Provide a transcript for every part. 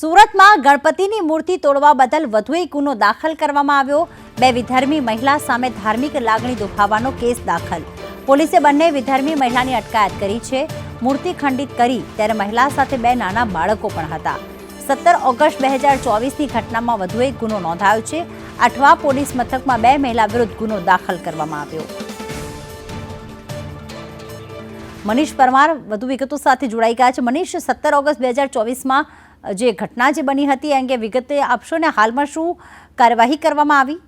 સુરતમાં ગણપતિની મૂર્તિ તોડવા બદલ વધુ એક ગુનો દાખલ કરવામાં આવ્યો. બે વિધર્મી મહિલા સામે ધાર્મિક લાગણી દુખાવાનો કેસ દાખલ. પોલીસે બંને વિધર્મી મહિલાની અટકાયત કરી છે. મૂર્તિ ખંડિત કરી ત્યારે મહિલા સાથે બે નાના બાળકો પણ હતા. સત્તર ઓગસ્ટ બે હજાર ચોવીસની ઘટનામાં વધુ એક ગુનો નોંધાયો છે. અઠવા પોલીસ મથકમાં બે મહિલા વિરુદ્ધ ગુનો દાખલ કરવામાં આવ્યો. મનીષ પરમાર, વધુ વિગતો સાથે જોડાઈ ગયા છે. મનીષ, સત્તર ઓગસ્ટ બે હજાર ચોવીસમાં જે ઘટના જે બની હતી એ અંગે વિગતે આપશો ને? હાલમાં શું કાર્યવાહી કરવામાં આવી?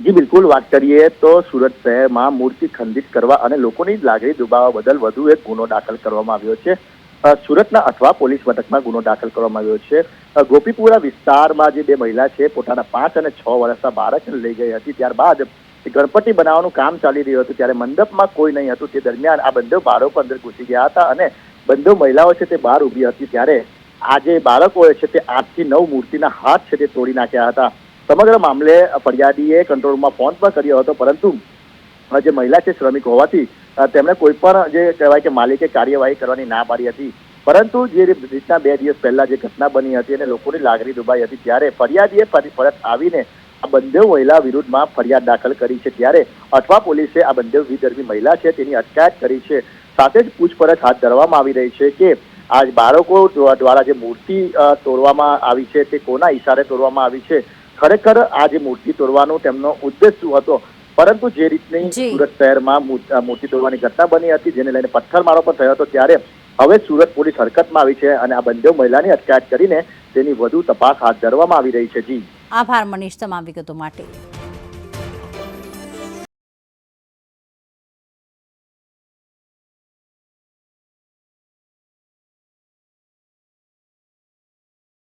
જી, બિલકુલ. વાત કરીએ તો સુરત શહેરમાં મૂર્તિ ખંડિત કરવા અને લોકોની લાગણી દુબાવવા બદલ વધુ એક ગુનો દાખલ કરવામાં આવ્યો છે. સુરતના અથવા પોલીસ મથકમાં ગુનો દાખલ કરવામાં આવ્યો છે. ગોપીપુરા વિસ્તારમાં જે બે મહિલા છે, પોતાના પાંચ અને છ વર્ષના બાળકને લઈ ગઈ હતી. ત્યારબાદ ગણપતિ બનાવવાનું કામ ચાલી રહ્યું હતું. ત્યારે મંડપમાં કોઈ નહીં હતું. તે દરમિયાન આ બંને બાળકો અંદર ઘૂસી ગયા હતા અને બંને મહિલાઓ છે તે બહાર ઊભી હતી. ત્યારે આ જે બાળકોએ છે તે આઠથી નવ મૂર્તિના હાથ છે તે તોડી નાખ્યા હતા. સમગ્ર મામલે ફરિયાદીએ કંટ્રોલ રૂમમાં ફોન પણ કર્યો હતો, પરંતુ જે મહિલા છે શ્રમિક હોવાથી તેમણે કોઈ પણ જે કહેવાય કે માલિકે કાર્યવાહી કરવાની ના પાડી હતી. પરંતુ જે રીતના બે દિવસ પહેલા જે ઘટના બની હતી અને લોકોની લાગણી દુબાઈ હતી, ત્યારે ફરિયાદીએ ફરી પરત આવીને આ બંને મહિલા વિરુદ્ધમાં ફરિયાદ દાખલ કરી છે. ત્યારે અઠવા પોલીસે આ બંને વિધર્મી મહિલા છે તેની અટકાયત કરી છે. સાથે જ પૂછપરછ હાથ ધરવામાં આવી રહી છે કે આ બાળકો દ્વારા જે મૂર્તિ તોડવામાં આવી છે તે કોના ઈશારે તોડવામાં આવી છે ખરેખર આ જે મૂર્તિ તોડવાનો તેમનો ઉદ્દેશ શું હતો? પરંતુ જે રીતની સુરત શહેરમાં મૂર્તિ તોડવાની ઘટના બની હતી જેને લઈને પથ્થરમારો પણ થયો હતો ત્યારે હવે સુરત પોલીસ હરકતમાં આવી છે અને આ બંને મહિલાની અટકાયત કરીને તેની વધુ તપાસ હાથ ધરવામાં આવી રહી છે. જી. આભાર મનીષ તમામ વિગતો માટે.